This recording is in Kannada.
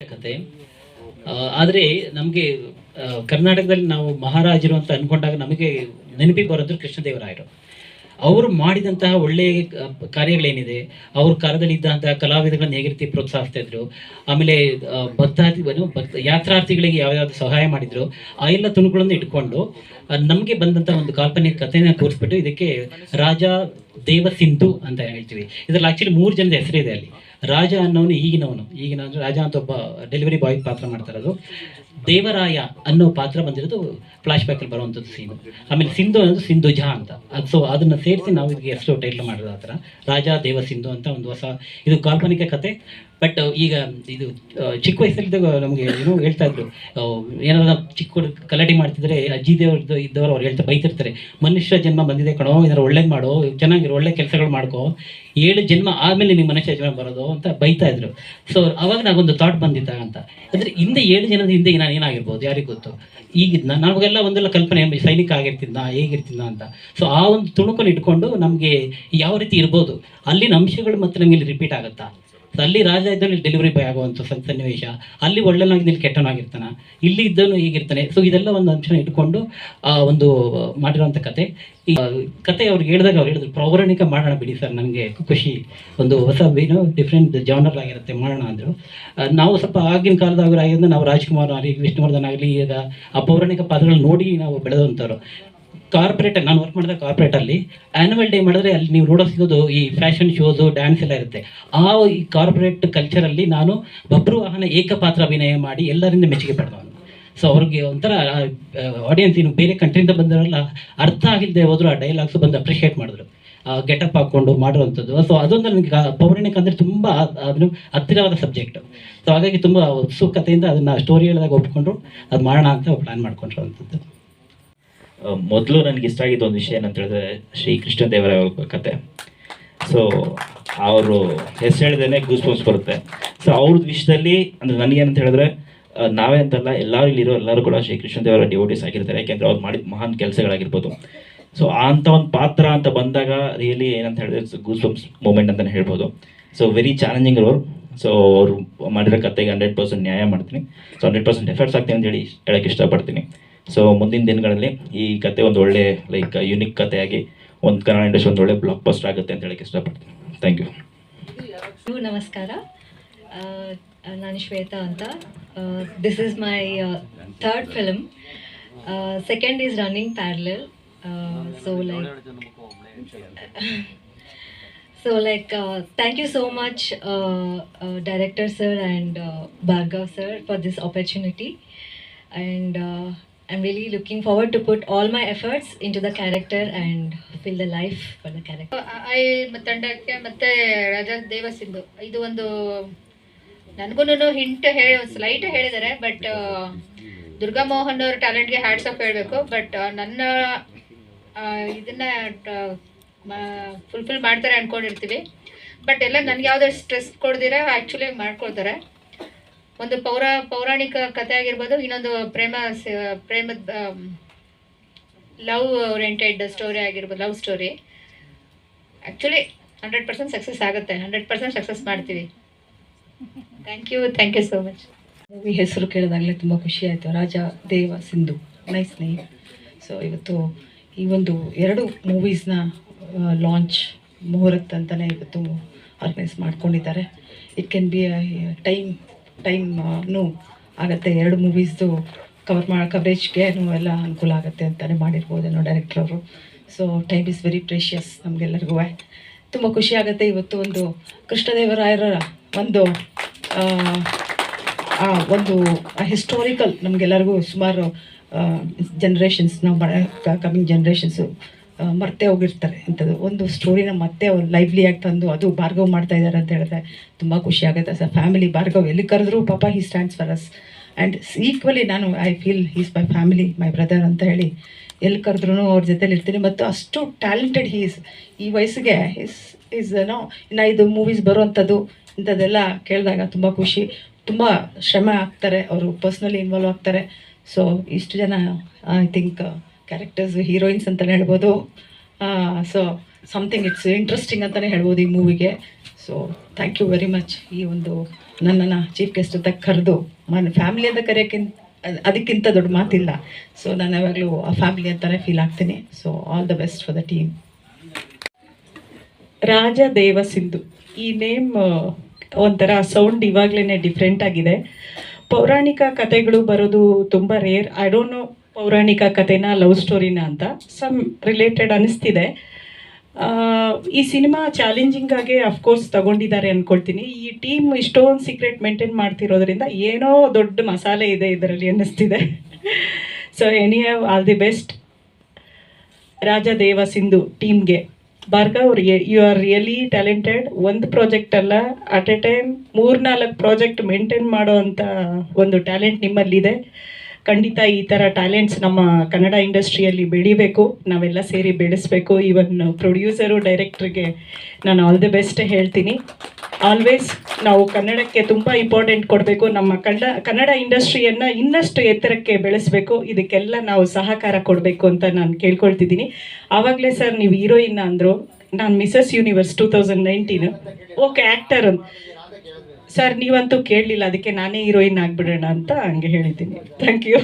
ಕತೆ. ಆದರೆ ನಮಗೆ ಕರ್ನಾಟಕದಲ್ಲಿ ನಾವು ಮಹಾರಾಜರು ಅಂತ ಅನ್ಕೊಂಡಾಗ ನಮಗೆ ನೆನಪಿಗೆ ಬರೋದ್ರು ಕೃಷ್ಣದೇವರಾಯರು ಅವರು ಮಾಡಿದಂತಹ ಒಳ್ಳೆಯ ಕಾರ್ಯಗಳೇನಿದೆ? ಅವ್ರ ಕಾಲದಲ್ಲಿ ಇದ್ದಂತಹ ಕಲಾವಿದಗಳನ್ನ ಹೇಗೆ ರೀತಿ ಪ್ರೋತ್ಸಾಹಿಸ್ತಾ ಇದ್ರು? ಆಮೇಲೆ ಏನು, ಭಕ್ತ, ಯಾತ್ರಾರ್ಥಿಗಳಿಗೆ ಯಾವ್ಯಾವ್ದು ಸಹಾಯ ಮಾಡಿದ್ರು? ಆ ಎಲ್ಲ ತುಣುಕುಗಳನ್ನು ಇಟ್ಕೊಂಡು ನಮಗೆ ಬಂದಂತಹ ಒಂದು ಕಾಲ್ಪನಿಕ ಕಥೆನ ತೋರಿಸ್ಬಿಟ್ಟು ಇದಕ್ಕೆ ರಾಜ ದೇವ ಸಿಂಧು ಅಂತ ಹೇಳ್ತೀವಿ. ಇದ್ರಲ್ಲಿ ಆಕ್ಚುಲಿ ಮೂರು ಜನದ ಹೆಸರಿದೆ ಅಲ್ಲಿ. ರಾಜ ಅನ್ನೋನು ಈಗಿನವನು. ಈಗಿನ ರಾಜ ಅಂತ ಒಬ್ಬ ಡೆಲಿವರಿ ಬಾಯ್ ಪಾತ್ರ ಮಾಡ್ತಾರೆ ಇರೋದು. ದೇವರಾಯ ಅನ್ನೋ ಪಾತ್ರ ಬಂದಿರೋದು ಫ್ಲಾಶ್ ಬ್ಯಾಕಲ್ಲಿ ಬರುವಂಥದ್ದು ಸೀನು ಆಮೇಲೆ ಸಿಂಧು ಅನ್ನೋದು ಸಿಂಧುಜ ಅಂತ. ಅದು ಸೊ ಅದನ್ನ ಸೇರಿಸಿ ನಾವು ಇದಕ್ಕೆ ಎಷ್ಟು ಟೈಟ್ಲ್ ಮಾಡೋದು ಆ ಥರ. ರಾಜ, ದೇವ, ಸಿಂಧು ಅಂತ ಒಂದು ಹೊಸ ಇದು ಕಾಲ್ಪನಿಕ ಕತೆ. ಬಟ್ ಈಗ ಇದು ಚಿಕ್ಕ ವಯಸ್ಸಲ್ಲಿದ್ದಾಗ ನಮಗೆ ಏನು ಹೇಳ್ತಾ ಇದ್ರು. ಏನಾದ್ರು ಚಿಕ್ಕ ಕಲಾಟಿ ಮಾಡ್ತಿದ್ರೆ ಅಜ್ಜಿ ದೇವ್ರದ್ದು ಇದ್ದವರು ಅವ್ರು ಹೇಳ್ತಾ ಬೈತಿರ್ತಾರೆ. ಮನುಷ್ಯ ಜನ್ಮ ಬಂದಿದೆ ಕಣೋ ಏನಾರು ಒಳ್ಳೇದು ಮಾಡೋ, ಚೆನ್ನಾಗಿರೋ ಒಳ್ಳೆ ಕೆಲಸಗಳು ಮಾಡ್ಕೋ, ಏಳು ಜನ್ಮ ಆದಮೇಲೆ ನಿಮ್ಮ ಮನುಷ್ಯ ಜನ್ಮ ಬರೋದು ಅಂತ ಬೈತಾ ಇದ್ರು. ಸೊ ಅವಾಗ ನಾಗೊಂದು ಥಾಟ್ ಬಂದಿದ್ದಾಗ ಅಂತ. ಅಂದ್ರೆ ಹಿಂದೆ ಏಳು ಜನದ ಹಿಂದೆ ನಾನು ಏನಾಗಿರ್ಬೋದು, ಯಾರಿಗೂ ಗೊತ್ತು? ಈಗ ನಮಗೆಲ್ಲ ಒಂದೆಲ್ಲ ಕಲ್ಪನೆ ಸೈನಿಕ ಆಗಿರ್ತಿದ್ದ ಹೇಗಿರ್ತಿದ್ದ ಅಂತ. ಸೊ ಆ ಒಂದು ತುಣುಕನ್ನು ಇಟ್ಕೊಂಡು ನಮಗೆ ಯಾವ ರೀತಿ ಇರ್ಬೋದು, ಅಲ್ಲಿನ ಅಂಶಗಳು ಮತ್ತೆ ನಮಗೆ ರಿಪೀಟ್ ಆಗುತ್ತಾ? ಅಲ್ಲಿ ರಾಜ ಇದ್ದಾನೆ ಇಲ್ಲಿ ಡೆಲಿವರಿ ಬಾಯ್ ಆಗುವಂಥ ಸನ್- ಸನ್ನಿವೇಶ. ಅಲ್ಲಿ ಒಳ್ಳೆನಾಗಿ ಇಲ್ಲಿ ಕೆಟ್ಟನಾಗಿರ್ತಾನ ಇಲ್ಲಿ ಇದ್ದನು ಹೀಗಿರ್ತಾನೆ. ಸೊ ಇದೆಲ್ಲ ಒಂದು ಅಂಶನ ಇಟ್ಕೊಂಡು ಆ, ಒಂದು, ಮಾಡಿರುವಂಥ ಕತೆ. ಈ, ಕತೆ ಅವ್ರಿಗೆ ಹೇಳಿದಾಗ ಅವ್ರು ಹೇಳಿದ್ರು ಪೌರಾಣಿಕ ಮಾಡೋಣ ಬಿಡಿ ಸರ್, ನನಗೆ ಖುಷಿ. ಒಂದು ಹೊಸ ಏನು ಡಿಫ್ರೆಂಟ್ ಜಾನರ್ ಆಗಿರುತ್ತೆ, ಮಾಡೋಣ ಅಂದರು. ನಾವು ಸ್ವಲ್ಪ ಆಗಿನ ಕಾಲದವ್ರು ಆಗಿರೋದ್ರಿಂದ ನಾವು ರಾಜ್ಕುಮಾರ್ ಆಗಲಿ, ವಿಷ್ಣುವರ್ಧನ್ ಆಗಲಿ, ಈಗ ಆ ಪೌರಾಣಿಕ ಪಾತ್ರಗಳು ನೋಡಿ ನಾವು ಬೆಳೆದಂಥವ್ರು. ಕಾರ್ಪೊರೇಟ್ ನಾನು ವರ್ಕ್ ಮಾಡಿದ ಕಾರ್ಪೊರೇಟ್ ಅಲ್ಲಿ ಆನ್ಯುವಲ್ ಡೇ ಮಾಡಿದ್ರೆ ಅಲ್ಲಿ ನೀವು ನೋಡೋ ಸಿಗೋದು ಈ ಫ್ಯಾಷನ್ ಶೋಸು ಡ್ಯಾನ್ಸ್ ಎಲ್ಲ ಇರುತ್ತೆ. ಆ ಈ ಕಾರ್ಪೊರೇಟ್ ಕಲ್ಚರಲ್ಲಿ ನಾನು ಬಬ್ರುವಾಹನ ಏಕಪಾತ್ರ ಅಭಿನಯ ಮಾಡಿ ಎಲ್ಲರಿಂದ ಮೆಚ್ಚುಗೆ ಪಡೆದವನು. ಸೊ ಅವ್ರಿಗೆ ಒಂಥರ ಆಡಿಯನ್ಸ್ ಇನ್ನು ಬೇರೆ ಕಂಟ್ರಿಯಿಂದ ಬಂದವರೆಲ್ಲ ಅರ್ಥ ಆಗಿಲ್ಲದೆ ಹೋದ್ರು ಆ ಡೈಲಾಗ್ಸ್ ಬಂದು ಅಪ್ರಿಷಿಯೇಟ್ ಮಾಡಿದ್ರು. ಗೆಟಪ್ ಹಾಕೊಂಡು ಮಾಡುವಂಥದ್ದು ಸೊ ಅದೊಂದು ನನಗೆ ಪೌರಾಣಿಕ ಅಂದರೆ ತುಂಬ ಅದನ್ನು ಹತ್ತಿರವಾದ ಸಬ್ಜೆಕ್ಟು ಸೊ ಹಾಗಾಗಿ ತುಂಬ ಉತ್ಸುಕತೆಯಿಂದ ಅದನ್ನು ಸ್ಟೋರಿ ಹೇಳಿದಾಗ ಒಪ್ಕೊಂಡ್ರು ಅದು ಮಾಡೋಣ ಅಂತ ಪ್ಲ್ಯಾನ್ ಮಾಡ್ಕೊಂಡ್ರು ಅಂಥದ್ದು ಮೊದಲು ನನಗೆ ಇಷ್ಟ ಆಗಿದ್ದ ಒಂದು ವಿಷಯ ಏನಂತ ಹೇಳಿದ್ರೆ ಶ್ರೀ ಕೃಷ್ಣ ದೇವರ ಕತೆ. ಸೊ ಅವರು ಹೆಸರು ಹೇಳಿದ್ರೆ ಗೂಸ್ ಬಂಪ್ಸ್ ಬರುತ್ತೆ. ಸೊ ಅವ್ರದ್ದು ವಿಷಯದಲ್ಲಿ, ಅಂದರೆ ನನಗೇನಂತ ಹೇಳಿದ್ರೆ ನಾವೇ ಅಂತಲ್ಲ, ಎಲ್ಲರೂ ಇಲ್ಲಿರೋ ಎಲ್ಲರೂ ಕೂಡ ಶ್ರೀ ಕೃಷ್ಣದೇವರ ಡಿವೋಟಿಸ್ ಆಗಿರ್ತಾರೆ. ಯಾಕೆಂದ್ರೆ ಅವ್ರು ಮಾಡಿದ ಮಹಾನ್ ಕೆಲಸಗಳಾಗಿರ್ಬೋದು. ಸೊ ಅಂಥ ಒಂದು ಪಾತ್ರ ಅಂತ ಬಂದಾಗ ರಿಯಲಿ ಏನಂತ ಹೇಳಿದ್ರೆ ಗೂಸ್ ಮೂಮೆಂಟ್ ಅಂತಲೇ ಹೇಳ್ಬೋದು. So very challenging role so ಅವರು ಮಾಡಿರೋ ಕತೆಗೆ ಹಂಡ್ರೆಡ್ ಪರ್ಸೆಂಟ್ ನ್ಯಾಯ ಮಾಡ್ತೀನಿ. ಸೊ ಹಂಡ್ರೆಡ್ ಪರ್ಸೆಂಟ್ ಎಫರ್ಟ್ಸ್ ಆಗ್ತೀನಿ ಅಂತ ಹೇಳಿ ಹೇಳಕ್ಕೆ ಇಷ್ಟಪಡ್ತೀನಿ. ಸೊ ಮುಂದಿನ ದಿನಗಳಲ್ಲಿ ಈ ಕತೆ ಒಂದು ಒಳ್ಳೆ ಲೈಕ್ ಯುನಿಕ್ ಕಥೆಯಾಗಿ ಒಂದು ಕನ್ನಡ ಇಂಡಸ್ಟ್ರಿ ಒಂದು ಒಳ್ಳೆ ಬ್ಲಾಕ್ ಬಸ್ಟರ್ ಆಗುತ್ತೆ ಅಂತ ಹೇಳಕ್ಕೆ ಇಷ್ಟಪಡ್ತೀನಿ. ಥ್ಯಾಂಕ್ ಯು ನಮಸ್ಕಾರ. ನಾನು ಶ್ವೇತಾ ಅಂತ. This is my third film second is running parallel so like so like thank you so much director sir and Bhargav sir for this opportunity uh, I'm really looking forward to put all my efforts into the character and fill the life for the character. ಐ ತಂಡಕ್ಕೆ ಮತ್ತೆ ರಾಜಾ ದೇವಸಿಂಧು. ಇದು ಒಂದು ನನಗೂ ಹಿಂಟ್ ಹೇಳಿ, ಒಂದು ಸ್ಲೈಟ್ ಹೇಳಿದ್ದಾರೆ ಬಟ್ ದುರ್ಗಾ ಮೋಹನ್ ಅವ್ರ ಟ್ಯಾಲೆಂಟ್ಗೆ ಹ್ಯಾಟ್ಸ್ ಆಫ್ ಹೇಳಬೇಕು. ಬಟ್ ನನ್ನ ಇದನ್ನ ಫುಲ್ಫಿಲ್ ಮಾಡ್ತಾರೆ ಅನ್ಕೊಂಡಿರ್ತೀವಿ. ಬಟ್ ಎಲ್ಲ ನನಗೆ ಯಾವುದೇ ಸ್ಟ್ರೆಸ್ ಕೊಡ್ದಿರ ಆ್ಯಕ್ಚುಲಿ ಮಾಡ್ಕೊಳ್ತಾರೆ. ಒಂದು ಪೌರ, ಪೌರಾಣಿಕ ಕಥೆ ಆಗಿರ್ಬೋದು, ಇನ್ನೊಂದು ಪ್ರೇಮ ಪ್ರೇಮ ಪ್ರೇಮದ ಲವ್ ಓರಿಯೆಂಟೆಡ್ ಸ್ಟೋರಿ ಆಗಿರ್ಬೋದು, love story. Actually hundred percent success ಆಗುತ್ತೆ, ಹಂಡ್ರೆಡ್ ಪರ್ಸೆಂಟ್ ಸಕ್ಸಸ್ ಮಾಡ್ತೀವಿ. Thank you thank you so much. Movie ಹೆಸರು ಕೇಳಿದಾಗಲೇ ತುಂಬ ಖುಷಿ ಆಯಿತು, ರಾಜ, Deva, Sindhu nice name so ಇವತ್ತು ಈ ಒಂದು ಎರಡು ಮೂವೀಸ್ನ ಲಾಂಚ್ ಮುಹೂರ್ತ ಅಂತಲೇ ಇವತ್ತು ಆರ್ಗನೈಸ್ ಮಾಡ್ಕೊಂಡಿದ್ದಾರೆ. ಇಟ್ ಕ್ಯಾನ್ ಬಿ ಟೈಮ್ ಟೈಮ್ನು ಆಗುತ್ತೆ, ಎರಡು ಮೂವೀಸ್ದು ಕವರ್ ಮಾ ಕವರೇಜ್ಗೆ ಎಲ್ಲ ಅನುಕೂಲ ಆಗುತ್ತೆ ಅಂತಲೇ ಮಾಡಿರ್ಬೋದೇನೋ ಡೈರೆಕ್ಟರ್ ಅವರು. So time is very precious ನಮಗೆಲ್ಲರಿಗೂ. ತುಂಬ ಖುಷಿ ಆಗುತ್ತೆ ಇವತ್ತು ಒಂದು ಕೃಷ್ಣದೇವರಾಯರ ಒಂದು ಒಂದು ಹಿಸ್ಟೋರಿಕಲ್ ನಮಗೆಲ್ಲರಿಗೂ ಸುಮಾರು ಜನ್ರೇಷನ್ಸ್ ನಾವು ಕಮಿಂಗ್ ಜನ್ರೇಷನ್ಸು ಮರ್ತೆ ಹೋಗಿರ್ತಾರೆ ಇಂಥದ್ದು ಒಂದು ಸ್ಟೋರಿನ ಮತ್ತೆ ಅವ್ರು ಲೈವ್ಲಿಯಾಗಿ ತಂದು ಅದು ಭಾರ್ಗವ್ ಮಾಡ್ತಾ ಇದ್ದಾರೆ ಅಂತ ಹೇಳಿದ್ರೆ ತುಂಬ ಖುಷಿ ಆಗುತ್ತೆ. ಸರ್ ಫ್ಯಾಮಿಲಿ ಭಾರ್ಗವ್ ಎಲ್ಲಿ ಕರೆದ್ರು ಪಾಪ he stands for us and equally ನಾನು I feel is my family my brother ಅಂತ ಹೇಳಿ ಎಲ್ಲಿ ಕರೆದ್ರೂ ಅವ್ರ ಜೊತೆಲಿ ಇರ್ತೀನಿ. ಮತ್ತು ಅಷ್ಟು ಟ್ಯಾಲೆಂಟೆಡ್ ಹೀಸ್ ಈ ವಯಸ್ಸಿಗೆ ಇಸ್ ಈಸ್ ನೋ ಇನ್ನು ಇದು ಮೂವೀಸ್ ಬರುವಂಥದ್ದು ಇಂಥದ್ದೆಲ್ಲ ಕೇಳಿದಾಗ ತುಂಬ ಖುಷಿ. ತುಂಬ ಶ್ರಮ ಆಗ್ತಾರೆ. ಅವರು ಪರ್ಸ್ನಲಿ ಇನ್ವಾಲ್ವ್ ಆಗ್ತಾರೆ. ಸೊ ಇಷ್ಟು ಜನ ಐ ಥಿಂಕ್ ಕ್ಯಾರೆಕ್ಟರ್ಸ್ ಹೀರೋಯಿನ್ಸ್ ಅಂತಲೇ ಹೇಳ್ಬೋದು. ಸೊ ಸಮಥಿಂಗ್ ಇಟ್ಸ್ ಇಂಟ್ರೆಸ್ಟಿಂಗ್ ಅಂತಲೇ ಹೇಳ್ಬೋದು ಈ ಮೂವಿಗೆ so thank you very much ಈ ಒಂದು ನನ್ನನ್ನು ಚೀಫ್ ಗೆಸ್ಟ್ ಅಂತ ಕರೆದು ನನ್ನ ಫ್ಯಾಮಿಲಿ ಅಂತ ಕರೆಯೋಕ್ಕಿಂತ, ಅದಕ್ಕಿಂತ ದೊಡ್ಡ ಮಾತಿಲ್ಲ. ಸೊ ನಾನು ಯಾವಾಗಲೂ ಆ ಫ್ಯಾಮಿಲಿ ಅಂತಲೇ ಫೀಲ್ ಆಗ್ತೀನಿ. So all the best for the team Raja Deva Sindhu. ಈ ನೇಮ್ ಒಂಥರ ಸೌಂಡ್ ಇವಾಗಲೇ ಡಿಫ್ರೆಂಟ್ ಆಗಿದೆ. ಪೌರಾಣಿಕ ಕಥೆಗಳು ಬರೋದು ತುಂಬ ರೇರ್ ಐ ಡೋಂಟ್ ನೋ ಪೌರಾಣಿಕ ಕಥೆನ ಲವ್ ಸ್ಟೋರಿನ ಅಂತ ಸಮ್ ರಿಲೇಟೆಡ್ ಅನಿಸ್ತಿದೆ. ಈ ಸಿನಿಮಾ ಚಾಲೆಂಜಿಂಗ್ ಆಗಿ ಅಫ್ಕೋರ್ಸ್ ತಗೊಂಡಿದ್ದಾರೆ ಅಂದ್ಕೊಳ್ತೀನಿ ಈ ಟೀಮ್ ಇಷ್ಟೊಂದು ಸೀಕ್ರೆಟ್ ಮೇಂಟೈನ್ ಮಾಡ್ತಿರೋದ್ರಿಂದ ಏನೋ ದೊಡ್ಡ ಮಸಾಲೆ ಇದೆ ಇದರಲ್ಲಿ ಅನ್ನಿಸ್ತಿದೆ. So any all the best Raja Deva Sindhu ಟೀಮ್ಗೆ Bhargav you are really talented ಒಂದು ಪ್ರಾಜೆಕ್ಟ್ ಅಲ್ಲ ಅಟ್ ಎ ಟೈಮ್ ಮೂರ್ನಾಲ್ಕು ಪ್ರಾಜೆಕ್ಟ್ ಮೇಂಟೈನ್ ಮಾಡೋ ಅಂಥ ಒಂದು ಟ್ಯಾಲೆಂಟ್ ನಿಮ್ಮಲ್ಲಿದೆ. ಖಂಡಿತ ಈ ಥರ ಟ್ಯಾಲೆಂಟ್ಸ್ ನಮ್ಮ ಕನ್ನಡ ಇಂಡಸ್ಟ್ರಿಯಲ್ಲಿ ಬೆಳಿಬೇಕು. ನಾವೆಲ್ಲ ಸೇರಿ ಬೆಳೆಸಬೇಕು. ಈವನ್ ಪ್ರೊಡ್ಯೂಸರು ಡೈರೆಕ್ಟ್ರಿಗೆ ನಾನು ಆಲ್ ದಿ ಬೆಸ್ಟ್ ಹೇಳ್ತೀನಿ. ಆಲ್ವೇಸ್ ನಾವು ಕನ್ನಡಕ್ಕೆ ತುಂಬ ಇಂಪಾರ್ಟೆಂಟ್ ಕೊಡಬೇಕು. ನಮ್ಮ ಕನ್ನಡ ಕನ್ನಡ ಇಂಡಸ್ಟ್ರಿಯನ್ನು ಇನ್ನಷ್ಟು ಎತ್ತರಕ್ಕೆ ಬೆಳೆಸಬೇಕು. ಇದಕ್ಕೆಲ್ಲ ನಾವು ಸಹಕಾರ ಕೊಡಬೇಕು ಅಂತ ನಾನು ಕೇಳ್ಕೊಳ್ತಿದ್ದೀನಿ. ಆವಾಗಲೇ ಸರ್ ನೀವು ಹೀರೋಯಿನ್ ಅಂದರು, ನಾನು Mrs Universe two thousand nineteen okay actor ಅಂತ. ಸರ್ ನೀವಂತೂ ಕೇಳಲಿಲ್ಲ ಅದಕ್ಕೆ ನಾನೇ ಹೀರೋಯಿನ್ ಆಗಿಬಿಡೋಣ ಅಂತ ಹಂಗೆ ಹೇಳಿದ್ದೀನಿ. Thank you